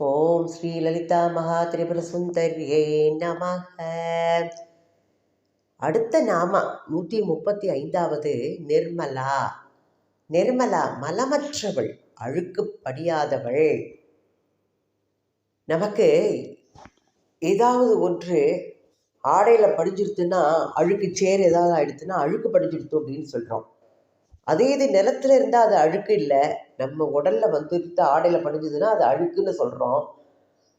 ஓம் ஸ்ரீ லலிதா மகா திரிபுர சுந்தரியே நமக. அடுத்த நாம நூற்றி முப்பத்தி ஐந்தாவது நிர்மலா. நிர்மலா மலமற்றவள் அழுக்கு படியாதவள். நமக்கு ஏதாவது ஒன்று ஆடையில் படிஞ்சிருத்துன்னா அழுக்கு சேர் ஏதாவது ஆயிடுத்துன்னா அழுக்கு படிஞ்சிருத்து அப்படின்னு சொல்கிறோம் அதே இது நிலத்துல இருந்தால் அது அழுக்கு இல்லை. நம்ம உடல்ல வந்து ஆடையில் படிஞ்சதுன்னா அது அழுக்குன்னு சொல்கிறோம்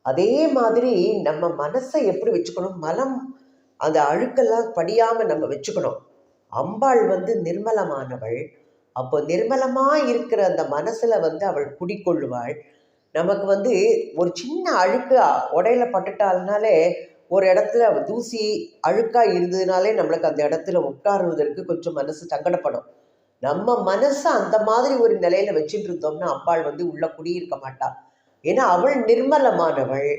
அதே மாதிரி நம்ம மனசை எப்படி வச்சுக்கணும்? மலம் அந்த அழுக்கெல்லாம் படியாமல் நம்ம வச்சுக்கணும். அம்பாள் வந்து நிர்மலமானவள். அப்போ நிர்மலமாக இருக்கிற அந்த மனசில் வந்து அவள் குடிக்கொள்ளுவாள். நமக்கு வந்து ஒரு சின்ன அழுக்கு உடையில பட்டுட்டால்னாலே ஒரு இடத்துல தூசி அழுக்காக இருந்ததுனாலே நம்மளுக்கு அந்த இடத்துல உட்காருவதற்கு கொஞ்சம் மனசு சங்கடப்படும். நம்ம மனசை அந்த மாதிரி ஒரு நிலையில வச்சுட்டு இருந்தோம்னா அம்பாள் வந்து உள்ள குடியிருக்க மாட்டாள் ஏன்னா அவள் நிர்மலமானவள்.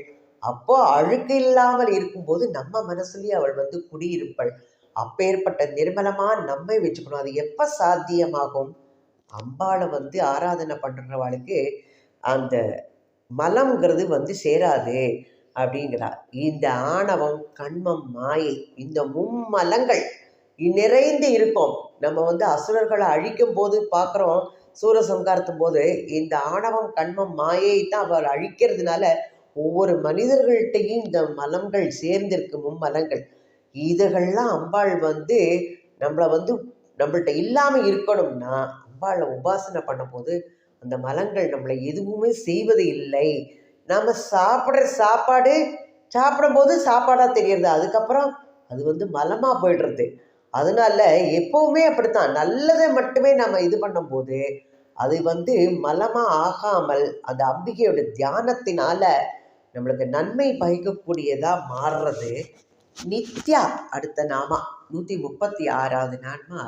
அப்போ அழுக்கு இல்லாமல் இருக்கும்போது நம்ம மனசுலயே அவள் வந்து குடியிருப்பள். அப்பேற்பட்ட நிர்மலமா நம்மை வச்சுக்கணும். அது எப்ப சாத்தியமாகும்? அம்பாளை வந்து ஆராதனை பண்றவாளுக்கு அந்த மலம்ங்கிறது வந்து சேராது அப்படிங்கிறா. இந்த ஆணவம் கண்மம் மாயை இந்த மும்மலங்கள் நிறைந்து இருக்கும். நம்ம வந்து அசுரர்களை அழிக்கும் போது பார்க்குறோம் சூரசம்காரத்தும் போது இந்த ஆணவம் கண்மம் மாயை தான் அவர் அழிக்கிறதுனால ஒவ்வொரு மனிதர்கள்ட்டையும் இந்த மலங்கள் சேர்ந்திருக்கு மும்மலங்கள். இதுகள்லாம் அம்பாள் வந்து நம்மளை வந்து நம்மள்கிட்ட இல்லாமல் இருக்கணும்னா அம்பாளை உபாசனை பண்ணும்போது அந்த மலங்கள் நம்மளை எதுவுமே செய்வது இல்லை. நம்ம சாப்பிட்ற சாப்பாடு சாப்பிடும்போது சாப்பாடாக தெரியறது அதுக்கப்புறம் அது வந்து மலமாக போயிடுறது. அதனால எப்பவுமே அப்படித்தான். நல்லதை மட்டுமே நம்ம இது பண்ணும்போது அது வந்து மலமாக ஆகாமல் அந்த அம்பிகையோட தியானத்தினால நம்மளுக்கு நன்மை பயக்கக்கூடியதாக மாறுறது. நித்யா அடுத்த நாமா நூற்றி முப்பத்தி ஆறாவது நாமா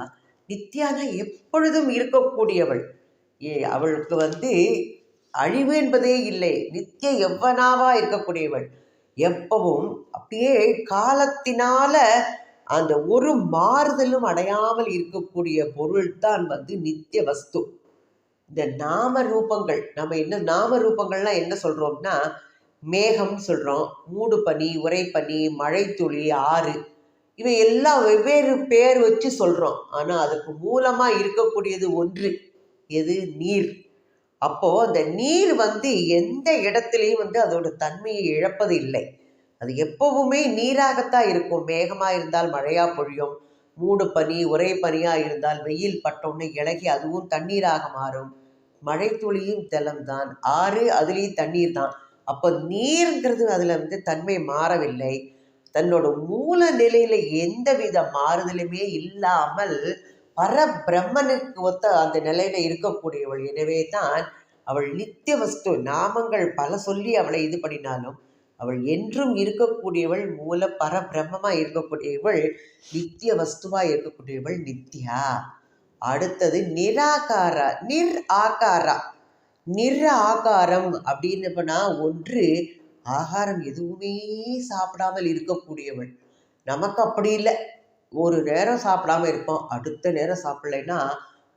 நித்யானா எப்பொழுதும் இருக்கக்கூடியவள். ஏ அவளுக்கு வந்து அழிவு என்பதே இல்லை. நித்திய எவ்வனாவா இருக்கக்கூடியவள். எப்பவும் அப்படியே காலத்தினால அந்த ஒரு மாறுதலும் அடையாமல் இருக்கக்கூடிய பொருள் தான் வந்து நித்திய வஸ்து. இந்த நாம ரூபங்கள் நம்ம என்ன நாம ரூபங்கள்லாம் என்ன சொல்றோம்னா மேகம் சொல்றோம் மூடு பனி உரைப்பனி மழைத்துளி ஆறு இவை எல்லாம் வெவ்வேறு பேர் வச்சு சொல்றோம். ஆனா அதுக்கு மூலமா இருக்கக்கூடியது ஒன்று எது? நீர். அப்போ அந்த நீர் வந்து எந்த இடத்துலையும் வந்து அதோட தன்மையை இழப்பது இல்லை அது எப்பவுமே நீராகத்தான் இருக்கும். மேகமாக இருந்தால் மழையாக பொழியும். மூடு பனி ஒரே பனியாக இருந்தால் வெயில் பட்டோன்னு இலகி அதுவும் தண்ணீராக மாறும். மழை துளியும் ஜலம்தான் ஆறு அதுலேயும் தண்ணீர் தான் அப்போ நீர்ங்கிறது அதில் வந்து தன்மை மாறவில்லை. தன்னோட மூல நிலையில எந்த வித மாறுதலுமே இல்லாமல் பரபிரம்மனுக்கு ஒத்த அந்த நிலையில இருக்கக்கூடியவள். எனவே தான் அவள் நித்திய வஸ்து நாமங்கள் பல சொல்லி அவளை இது பண்ணினாலும் அவள் என்றும் இருக்கக்கூடியவள் மூல பரபிரம்மமாக இருக்கக்கூடியவள் நித்திய வஸ்துவாக இருக்கக்கூடியவள் நித்யா. அடுத்தது நிராகாரா நிர் ஆகாரா. நிர் ஆகாரம் அப்படின்னு ஒன்று ஆகாரம் எதுவுமே சாப்பிடாமல் இருக்கக்கூடியவள். நமக்கு அப்படி இல்லை. ஒரு நேரம் சாப்பிடாம இருப்போம் அடுத்த நேரம் சாப்பிடலைன்னா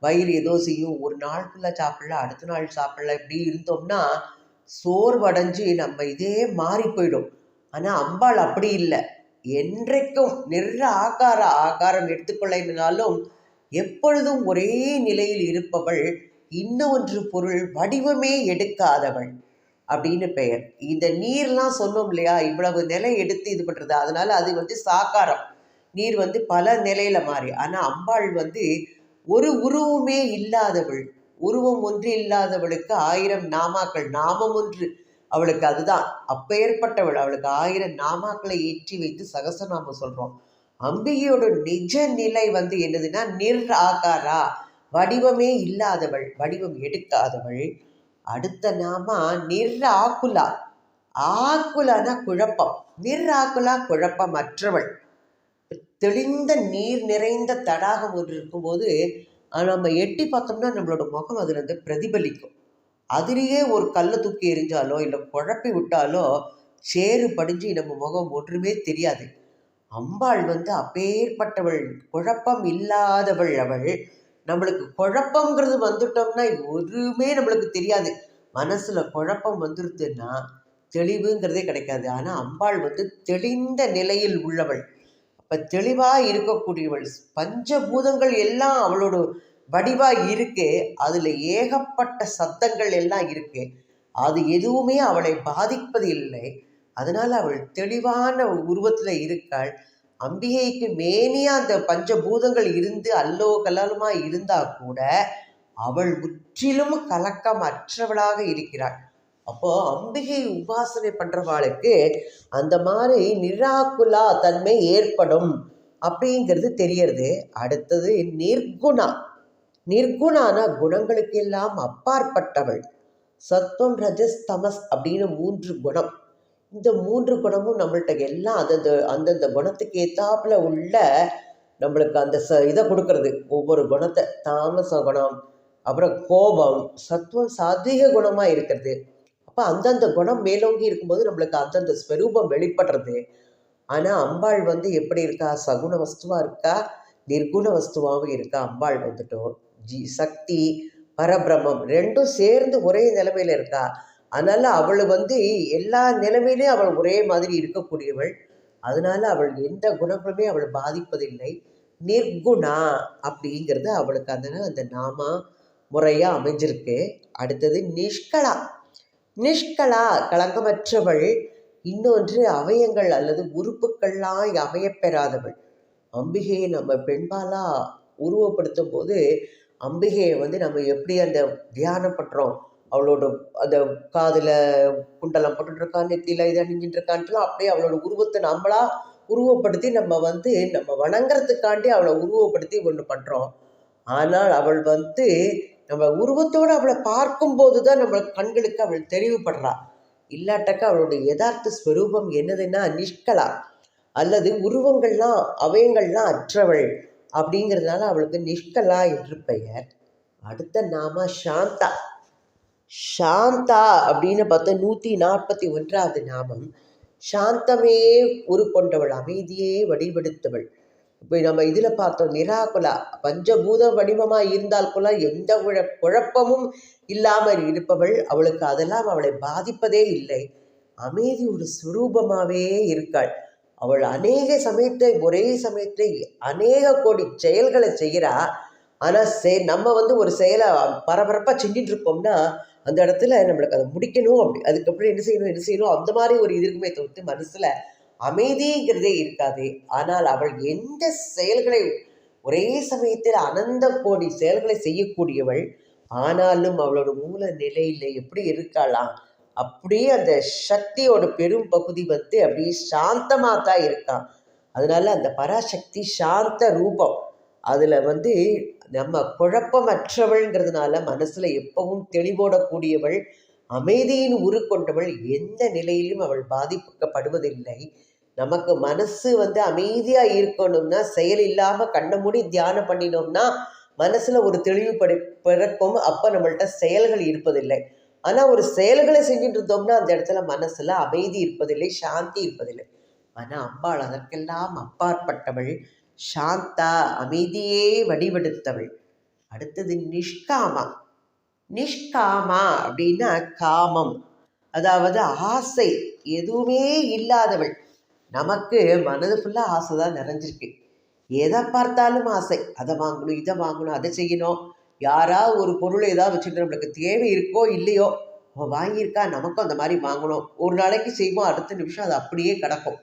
வயிறு ஏதோ செய்யும். ஒரு நாள் ஃபுல்லாக சாப்பிடல அடுத்த நாள் சாப்பிடல இப்படி இருந்தோம்னா சோர்வடைஞ்சு நம்ம இதே மாறி போயிடும். ஆனால் அம்பாள் அப்படி இல்லை. என்றைக்கும் நிற ஆகார ஆகாரம் எடுத்துக்கொள்ளினாலும் எப்பொழுதும் ஒரே நிலையில் இருப்பவள் இன்னொன்று பொருள் வடிவமே எடுக்காதவள் அப்படின்னு பெயர். இந்த நீர்லாம் சொன்னோம் இல்லையா? இவ்வளவு நிலை எடுத்து இது பண்ணுறது அதனால அது வந்து சாக்காரம். நீர் வந்து பல நிலையில மாறி. ஆனால் அம்பாள் வந்து ஒரு உருவமே இல்லாதவள். உருவம் ஒன்று இல்லாதவளுக்கு ஆயிரம் நாமாக்கள் நாமம் ஒன்று. அவளுக்கு அதுதான். அப்பேற்பட்டவள் அவளுக்கு ஆயிரம் நாமாக்களை ஏற்றி வைத்து சகசநாமம் சொல்றோம். அம்பிகையோட நிஜ நிலை வந்து என்னதுன்னா நிர் ஆகாரா வடிவமே இல்லாதவள் வடிவம் எடுக்காதவள். அடுத்த நாமா நிர் ஆக்குலா ஆக்குலானா குழப்பம். நிர் ஆக்குலா குழப்பமற்றவள். தெளிந்த நீர் நிறைந்த தடாகம் ஒன்று இருக்கும்போது நம்ம எட்டி பார்த்தோம்னா நம்மளோட முகம் அதுலேருந்து வந்து பிரதிபலிக்கும். அதிலேயே ஒரு கல்லை தூக்கி எரிஞ்சாலோ இல்லை குழப்பி விட்டாலோ சேறு படிஞ்சு நம்ம முகம் ஒன்றுமே தெரியாது. அம்பாள் வந்து அப்பேற்பட்டவள் குழப்பம் இல்லாதவள் அவள். நம்மளுக்கு குழப்பங்கிறது வந்துட்டோம்னா ஒருமே நம்மளுக்கு தெரியாது. மனசில் குழப்பம் வந்துருதுன்னா தெளிவுங்கிறதே கிடைக்காது. ஆனால் அம்பாள் வந்து தெளிந்த நிலையில் உள்ளவள். இப்போ தெளிவாக இருக்கக்கூடியவள். பஞ்சபூதங்கள் எல்லாம் அவளோட வடிவாக இருக்கு அதில் ஏகப்பட்ட சத்தங்கள் எல்லாம் இருக்கு அது எதுவுமே அவளை பாதிப்பது இல்லை. அதனால் அவள் தெளிவான உருவத்தில் இருக்காள். அம்பிகைக்கு மேனியாக அந்த பஞ்சபூதங்கள் இருந்து அல்லோ கல்லாலுமாக இருந்தால் கூட அவள் முற்றிலும் கலக்கம் அற்றவளாக இருக்கிறாள். அப்போ அம்பிகை உபாசனை பண்றவாளுக்கு அந்த மாதிரி நிராகுலா தன்மை ஏற்படும் அப்படிங்கிறது தெரியறது. அடுத்தது நிர்குணா. நிர்குணானா குணங்களுக்கெல்லாம் அப்பாற்பட்டவள். சத்வம் ரஜஸ் தமஸ் அப்படின்னு மூன்று குணம். இந்த மூன்று குணமும் நம்மள்கிட்ட எல்லாம் அந்தந்த அந்தந்த குணத்துக்கு ஏத்தாப்புல உள்ள நம்மளுக்கு அந்த ச இதை கொடுக்கறது. ஒவ்வொரு குணத்தை தாமச குணம் அப்புறம் கோபம் சத்துவம் சாத்வீக குணமாக இருக்கிறது. அப்போ அந்தந்த குணம் மேலோங்கி இருக்கும்போது நம்மளுக்கு அந்தந்த ஸ்வரூபம் வெளிப்படுறது. ஆனால் அம்பாள் வந்து எப்படி இருக்கா? சகுண வஸ்துவாக இருக்கா? நிர்குண வஸ்துவாகவும் இருக்கா? அம்பாள் வந்துட்டோம் ஜி சக்தி பரபிரமம் ரெண்டும் சேர்ந்து ஒரே நிலைமையில் இருக்கா? அதனால் அவள் வந்து எல்லா நிலைமையிலையும் அவள் ஒரே மாதிரி இருக்கக்கூடியவள். அதனால அவள் எந்த குணங்களுமே அவள் பாதிப்பதில்லை. நிர்குணா அப்படிங்கிறது அவளுக்கு அந்த அந்த நாமா முறையாக அமைஞ்சிருக்கு. அடுத்தது நிஷ்கலா. நிஷ்கலா களங்கமற்றவள் இன்னொன்று அவயங்கள் அல்லது உறுப்புக்கள்லாம் அமையப்பெறாதவள் அம்பிகையை நம்ம பெண்பாலா உருவப்படுத்தும் போது அம்பிகையை வந்து நம்ம எப்படி அந்த தியானம் பண்ணுறோம் அவளோட அந்த காதில் குண்டலம் போட்டுட்ருக்கா நெத்தியில் இதை அணிஞ்சிட்டு இருக்கான்ட்டுலாம் அப்படியே அவளோட உருவத்தை நம்மளா உருவப்படுத்தி நம்ம வந்து நம்ம வணங்குறதுக்காண்டி அவளை உருவப்படுத்தி ஒன்று பண்ணுறோம் ஆனால் அவள் வந்து நம்ம உருவத்தோடு அவளை பார்க்கும்போது தான் நம்ம கண்களுக்கு அவள் தெளிவுபடுறா இல்லாட்டக்கா அவளுடைய யதார்த்த ஸ்வரூபம் என்னதுன்னா நிஷ்கலா. அல்லது உருவங்கள்லாம் அவயங்கள்லாம் அற்றவள் அப்படிங்கிறதுனால அவளுக்கு நிஷ்கலா என்று பெயர். அடுத்த நாம சாந்தா. சாந்தா அப்படின்னு பார்த்தா நூற்றி நாற்பத்தி ஒன்றாவது நாமம். சாந்தமே உருக்கொண்டவள் அமைதியே வடிவெடுத்தவள். இப்போ நம்ம இதில் பார்த்தோம் நிராகுலா பஞ்சபூத வடிவமாக இருந்தால் கூட எந்த குழப்பமும் இல்லாமல் இருப்பவள். அவளுக்கு அதெல்லாம் அவளை பாதிப்பதே இல்லை. அமைதி ஒரு சுரூபமாகவே இருக்காள். அவள் அநேக சமயத்தை ஒரே சமயத்தை அநேக கோடி செயல்களை செய்கிறா. ஆனால் செ நம்ம வந்து ஒரு செயலை பரபரப்பாக செஞ்சிட்டு இருக்கோம்னா அந்த இடத்துல நம்மளுக்கு அதை முடிக்கணும் அப்படி. அதுக்கப்புறம் என்ன செய்யணும் என்ன செய்யணும் அந்த மாதிரி ஒரு இது இருக்குமே தவிர்த்து மனசில் அமைதிங்கிறதே இருக்காது. ஆனால் அவள் எந்த செயல்களை ஒரே சமயத்தில் அனந்த கோடி செயல்களை செய்யக்கூடியவள். ஆனாலும் அவளோட மூல நிலையில் எப்படி இருக்காளாம் அப்படியே அந்த சக்தியோட பெரும் பகுதி வந்து அப்படியே சாந்தமாக தான் இருக்கான் அதனால அந்த பராசக்தி சாந்த ரூபம். அதில் வந்து நம்ம குழப்பமற்றவள்ங்கிறதுனால மனசில் எப்பவும் தெளிவோடக்கூடியவள் அமைதியின் உரு கொண்டவள் எந்த நிலையிலும் அவள் பாதிக்கப்படுவதில்லை நமக்கு மனசு வந்து அமைதியாக இருக்கணும்னா செயல் இல்லாமல் கண்ணை மூடி தியானம் பண்ணினோம்னா மனசில் ஒரு தெளிவு படி பிறக்கும். அப்போ நம்மள்ட்ட செயல்கள் இருப்பதில்லை. ஆனால் ஒரு செயல்களை செஞ்சுட்டு இருந்தோம்னா அந்த இடத்துல மனசில் அமைதி இருப்பதில்லை சாந்தி இருப்பதில்லை. ஆனால் அம்பாள் அதற்கெல்லாம் அப்பாற்பட்டவள். சாந்தா அமைதியே வடிவெடுத்தவள். அடுத்தது நிஷ்காமா. நிஷ்காமா அப்படின்னா காமம். அதாவது ஆசை எதுவுமே இல்லாதவள். நமக்கு மனது ஃபுல்லாக ஆசை தான் நிறைஞ்சிருக்கு. எதை பார்த்தாலும் ஆசை. அதை வாங்கணும் இதை வாங்கணும் அதை செய்யணும். யாராவது ஒரு பொருளை ஏதாவது வச்சுட்டு நம்மளுக்கு தேவை இருக்கோ இல்லையோ அவன் வாங்கியிருக்கா நமக்கும் அந்த மாதிரி வாங்கணும். ஒரு நாளைக்கு செய்வோம் அடுத்த நிமிஷம் அது அப்படியே கிடக்கும்.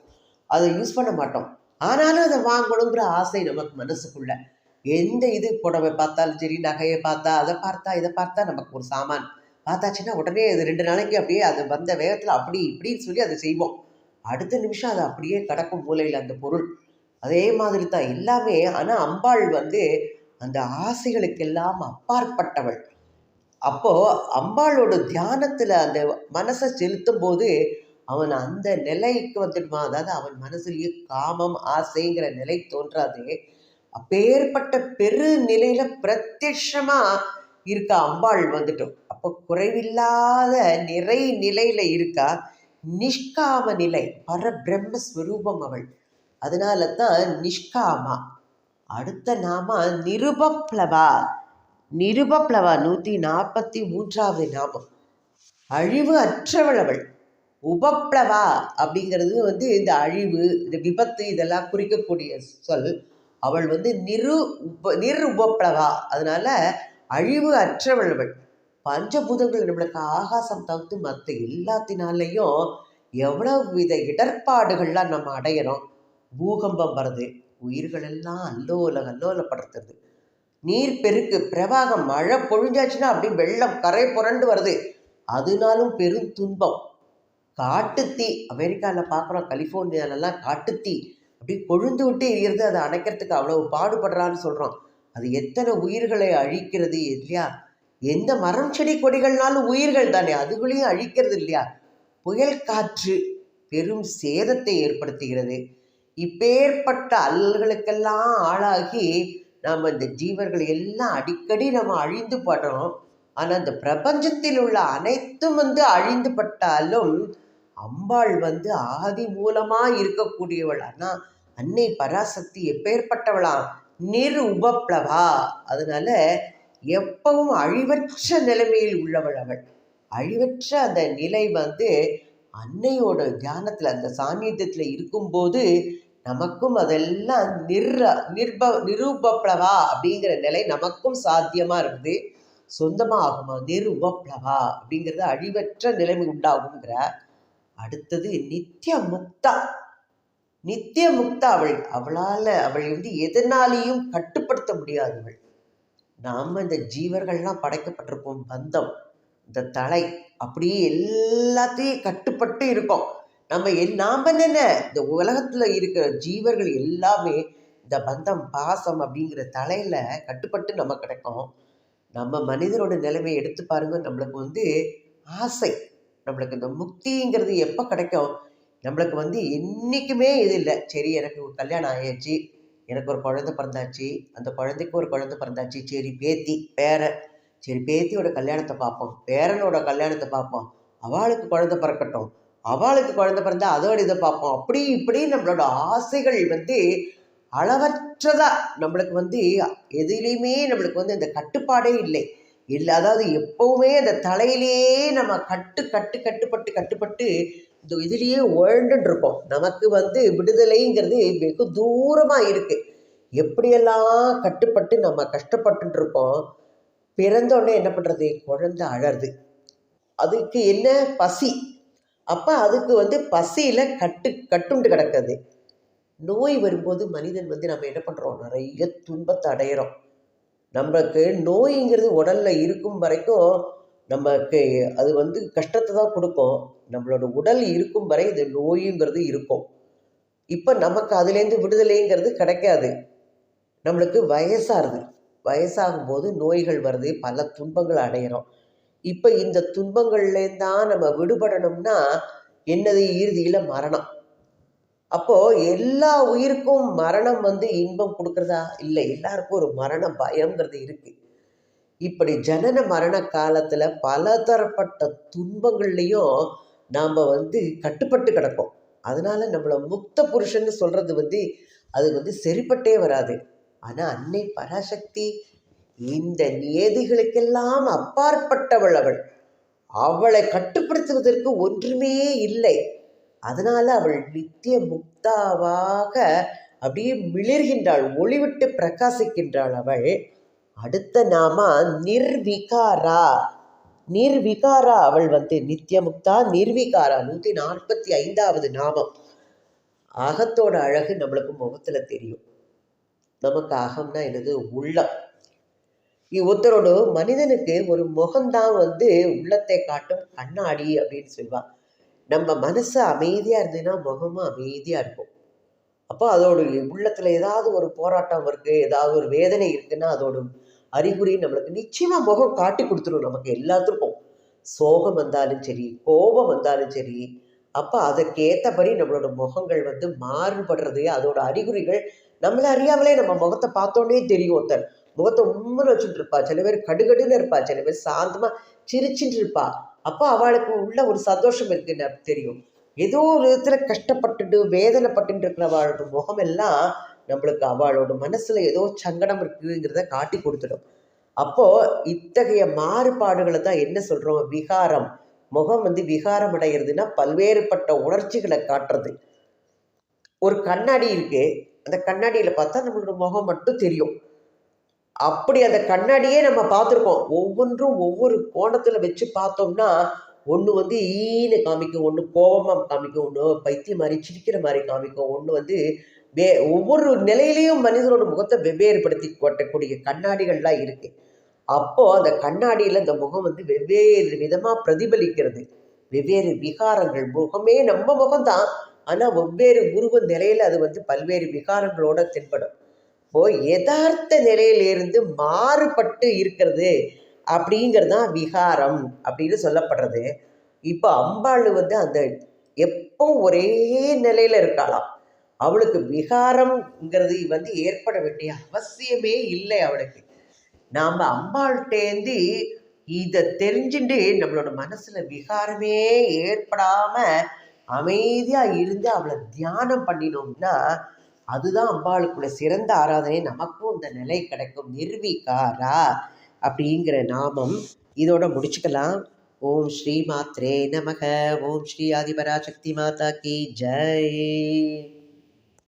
அதை யூஸ் பண்ண மாட்டோம். ஆனாலும் அதை வாங்கணுங்கிற ஆசை நமக்கு மனசுக்குள்ள. எந்த இது புடவை பார்த்தாலும் சரி நகையை பார்த்தா அதை பார்த்தா இதை பார்த்தா நமக்கு ஒரு சாமான். பார்த்தாச்சுன்னா உடனே அது ரெண்டு நாளைக்கு அப்படியே அது வந்த வேகத்தில் அப்படி இப்படின்னு சொல்லி அதை செய்வோம். அடுத்த நிமிஷம் அது அப்படியே கிடக்கும் மூலையில் அந்த பொருள். அதே மாதிரி தான் எல்லாமே ஆனால் அம்பாள் வந்து அந்த ஆசைகளுக்கெல்லாம் அப்பாற்பட்டவள். அப்போது அம்பாளோட தியானத்தில் அந்த மனசை செலுத்தும் போது அவன் அந்த நிலைக்கு வந்துடுமா அதாவது அவன் மனசுலேயே காமம் ஆசைங்கிற நிலை தோன்றாது. அப்பேற்பட்ட பெரு நிலையில பிரத்யட்சமாக இருக்க அம்பாள் வந்துட்டோம். அப்போ குறைவில்லாத நிறை நிலையில இருக்கா? நிஷ்காம நிலை பரபிரம்மஸ்வரூபம் அவள். அதனால தான் நிஷ்காமா. அடுத்த நாம நிருபப்ளவா. நிருபப்ளவா நூற்றி நாற்பத்தி மூன்றாவது நாமம். அழிவு அற்றவள் அவள். உபப்ளவா அப்படிங்கிறது வந்து இந்த அழிவு இந்த விபத்து இதெல்லாம் குறிக்கக்கூடிய சொல். அவள் வந்து நிரு உப நிர் உபப்ளவா அதனால அழிவு அற்றவள் அவள். பஞ்சபூதங்கள் நம்மளுக்கு ஆகாசம் தவிர்த்து மற்ற எல்லாத்தினாலையும் எவ்வளவு வித இடர்பாடுகள்லாம் நம்ம அடையிறோம். பூகம்பம் வருது உயிர்கள் எல்லாம் அல்லோல அல்லோலப்படுத்துறது நீர் பெருக்கு பிரவாகம் மழை பொழிஞ்சாச்சுன்னா அப்படியே வெள்ளம் கரை புரண்டு வருது. அதனாலும் பெரும் துன்பம். காட்டுத்தீ அமெரிக்காவில் பார்க்குறோம் கலிஃபோர்னியாலெல்லாம் காட்டுத்தீ. அப்படி கொழுந்து விட்டு எரியிறது அதை அணைக்கிறதுக்கு அவ்வளவு பாடுபடுறான்னு சொல்கிறோம் அது எத்தனை உயிர்களை அழிக்கிறது இல்லையா? எந்த மரம் செடி கொடிகள்னாலும் உயிர்கள் தானே? அதுகளையும் அழிக்கிறது இல்லையா? புயல் காற்று பெரும் சேதத்தை ஏற்படுத்துகிறது. இப்பேற்பட்ட அல்லல்களுக்கெல்லாம் ஆளாகி நாம் இந்த ஜீவர்கள் எல்லாம் அடிக்கடி நம்ம அழிந்து படுறோம். ஆனால் இந்த பிரபஞ்சத்தில் உள்ள அனைத்தும் வந்து அழிந்து பட்டாலும் அம்பாள் வந்து ஆதி மூலமாக இருக்கக்கூடியவள். ஆனால் அன்னை பராசக்தி எப்பேற்பட்டவளா? நிர் உபப்ளவா அதனால எப்பவும் அழிவற்ற நிலைமையில் உள்ளவள் அவள். அழிவற்ற அந்த நிலை வந்து அன்னையோட தியானத்தில் அந்த சாநித்தியத்தில் இருக்கும்போது நமக்கும் அதெல்லாம் நிர்ற நிர்ப நிரூபப்ளவா அப்படிங்கிற நிலை நமக்கும் சாத்தியமாக இருக்குது. சொந்தமாக ஆகுமா நிருபப்ளவா அப்படிங்கிறது அழிவற்ற நிலைமை உண்டாகுங்கிற அடுத்தது நித்திய முக்தா. நித்திய முக்தா அவள். அவளால் அவள் வந்து எதனாலேயும் கட்டுப்படுத்த முடியாதவள். நாம் இந்த ஜீவர்கள்லாம் படைக்கப்பட்டிருப்போம். பந்தம் இந்த தலை அப்படியே எல்லாத்தையும் கட்டுப்பட்டு இருக்கோம். நம்ம எல் நாம் என்ன இந்த உலகத்தில் இருக்கிற ஜீவர்கள் எல்லாமே இந்த பந்தம் பாசம் அப்படிங்கிற தலையில் கட்டுப்பட்டு நம்ம கிடைக்கும். நம்ம மனிதனோட நிலைமையை எடுத்து பாருங்க. நம்மளுக்கு வந்து ஆசை. நம்மளுக்கு இந்த முக்திங்கிறது எப்போ கிடைக்கும்? நம்மளுக்கு வந்து என்றைக்குமே இது இல்லை. சரி எனக்கு கல்யாணம் ஆயாச்சு எனக்கு ஒரு குழந்தை பிறந்தாச்சு. அந்த குழந்தைக்கு ஒரு குழந்தை பிறந்தாச்சு. சரி பேத்தி பேரன். சரி பேத்தியோட கல்யாணத்தை பார்ப்போம். பேரனோட கல்யாணத்தை பார்ப்போம். அவளுக்கு குழந்தை பிறக்கட்டும். அவளுக்கு குழந்தை பிறந்தா அதோட இதை பார்ப்போம். அப்படி இப்படி நம்மளோட ஆசைகள் வந்து அளவற்றதா நம்மளுக்கு வந்து எதுலேயுமே நம்மளுக்கு வந்து அந்த கட்டுப்பாடே இல்லை. இல்லை அதாவது எப்பவுமே அந்த தலையிலேயே நம்ம கட்டு கட்டு கட்டுப்பட்டு கட்டுப்பட்டு இந்த இதுலேயே உழண்டுட்டு நமக்கு வந்து விடுதலைங்கிறது வெகு தூரமாக இருக்குது எப்படியெல்லாம் கட்டுப்பட்டு நம்ம கஷ்டப்பட்டுருக்கோம் பிறந்தோடனே என்ன பண்ணுறது குழந்தை அழறது. அதுக்கு என்ன? பசி. அப்போ அதுக்கு வந்து பசியில் கட்டு கட்டுண்டு கிடக்குது. நோய் வரும்போது மனிதன் வந்து நம்ம என்ன பண்ணுறோம் நிறைய துன்பத்தை அடையிறோம். நம்மளுக்கு நோய்ங்கிறது உடலில் இருக்கும் வரைக்கும் நமக்கு அது வந்து கஷ்டத்தை தான் கொடுக்கும். நம்மளோட உடல் இருக்கும் வரை இது நோயுங்கிறது இருக்கும். இப்போ நமக்கு அதுலேருந்து விடுதலைங்கிறது கிடைக்காது. நம்மளுக்கு வயசாகுது. வயசாகும் போது நோய்கள் வருது பல துன்பங்கள் அடையிறோம். இப்போ இந்த துன்பங்கள்லேருந்து தான் நம்ம விடுபடணும்னா என்னது? இறுதியில் மரணம். அப்போது எல்லா உயிருக்கும் மரணம் வந்து இன்பம் கொடுக்குறதா? இல்லை எல்லாருக்கும் ஒரு மரண பயங்கிறது இருக்குது இப்படி ஜனன மரண காலத்தில் பலதரப்பட்ட துன்பங்கள்லேயும் நாம் வந்து கட்டுப்பட்டு கிடப்போம். அதனால் நம்மளை முக்த புருஷன்னு சொல்கிறது வந்து அது வந்து சரிப்பட்டே வராது. ஆனால் அன்னை பராசக்தி இந்த நியதிகளுக்கெல்லாம் அப்பாற்பட்டவள் அவள். அவளை கட்டுப்படுத்துவதற்கு ஒன்றுமே இல்லை. அதனால் அவள் நித்திய முக்தாவாக அப்படியே மிளிர்கின்றாள் ஒளிவிட்டு பிரகாசிக்கின்றாள் அவள். அடுத்த நாம நிர்விகாரா. நிர்விகாரா அவள் வந்து நித்தியமுக்தா நிர்விகாரா. நூற்றி நாற்பத்தி ஐந்தாவது நாமம். அகத்தோட அழகு நம்மளுக்கு முகத்துல தெரியும். நமக்கு அகம்னா எனது உள்ளம். ஒருத்தரோட மனிதனுக்கு ஒரு முகம்தான் வந்து உள்ளத்தை காட்டும் கண்ணாடி அப்படின்னு சொல்லுவாள் நம்ம மனசு அமைதியாக இருந்ததுன்னா முகமும் அமைதியாக இருக்கும். அப்போ அதோட உள்ளத்தில் ஏதாவது ஒரு போராட்டம் இருக்குது ஏதாவது ஒரு வேதனை இருக்குன்னா அதோட அறிகுறி நம்மளுக்கு நிச்சயமாக முகம் காட்டி கொடுத்துரும் நமக்கு எல்லாத்துக்கும். சோகம் வந்தாலும் சரி கோபம் வந்தாலும் சரி அப்போ அதற்கேற்றபடி நம்மளோட முகங்கள் வந்து மாறுபடுறது அதோட அறிகுறிகள் நம்மள அறியாமலே நம்ம முகத்தை பார்த்தோன்னே தெரியும் ஒருத்தர். முகத்தை உம்முன்னு வச்சுட்டு இருப்பா சில பேர் கடுகடுன்னு இருப்பா. சில பேர் சாந்தமாக சிரிச்சுட்டு இருப்பா அப்போ அவளுக்கு உள்ள ஒரு சந்தோஷம் இருக்குன்னு தெரியும். ஏதோ ஒரு விதத்தில் கஷ்டப்பட்டுட்டு வேதனைப்பட்டு இருக்கிறவளோட முகமெல்லாம் நம்மளுக்கு அவளோட மனசில் ஏதோ சங்கடம் இருக்குங்கிறத காட்டி கொடுத்துடும். அப்போது இத்தகைய மாறுபாடுகளை தான் என்ன சொல்கிறோம் விகாரம். முகம் வந்து விகாரம் அடைகிறதுனா பல்வேறுபட்ட உணர்ச்சிகளை காட்டுறது. ஒரு கண்ணாடி இருக்குது அந்த கண்ணாடியில் பார்த்தா நம்மளோட முகம் மட்டும் தெரியும். அப்படி அந்த கண்ணாடியே நம்ம பார்த்துருக்கோம். ஒவ்வொன்றும் ஒவ்வொரு கோணத்தில் வச்சு பார்த்தோம்னா ஒன்று வந்து ஈன்னு காமிக்கும் ஒன்று கோபமாக காமிக்கும் ஒன்று பைத்தியம் மாதிரி சிரிக்கிற மாதிரி காமிக்கும் ஒன்று வந்து வே ஒவ்வொரு நிலையிலையும் மனிதனோட முகத்தை வெவ்வேறுபடுத்தி கொட்டக்கூடிய கண்ணாடிகள்லாம் இருக்குது அப்போது அந்த கண்ணாடியில் அந்த முகம் வந்து வெவ்வேறு விதமாக பிரதிபலிக்கிறது. வெவ்வேறு விகாரங்கள். முகமே நம்ம முகம்தான். ஆனால் வெவ்வேறு உருவ நிலையில் அது வந்து பல்வேறு விகாரங்களோட தென்படும். இப்போ யதார்த்த நிலையிலிருந்து மாறுபட்டு இருக்கிறது அப்படிங்கிறது தான் விகாரம் அப்படின்னு சொல்லப்படுறது. இப்போ அம்பாள் வந்து அந்த எப்போ ஒரே நிலையில் இருக்காளாம். அவளுக்கு விகாரம்ங்கிறது வந்து ஏற்பட வேண்டிய அவசியமே இல்லை அவளுக்கு. நாம் அம்பாள்கிட்டேருந்து இதை தெரிஞ்சுட்டு நம்மளோட மனசில் விகாரமே ஏற்படாமல் அமைதியாக இருந்து அவளை தியானம் பண்ணினோம்னா அதுதான் அம்பாளுக்குள்ள சிறந்த ஆராதனை. நமக்கும் இந்த நிலை கிடைக்கும். நிர்வீகாரா அப்படிங்கிற நாமம் இதோட முடிச்சுக்கலாம். ஓம் ஸ்ரீ மாத்ரே நமக. ஓம் ஸ்ரீ ஆதிபராசக்தி மாதா கி ஜெய்.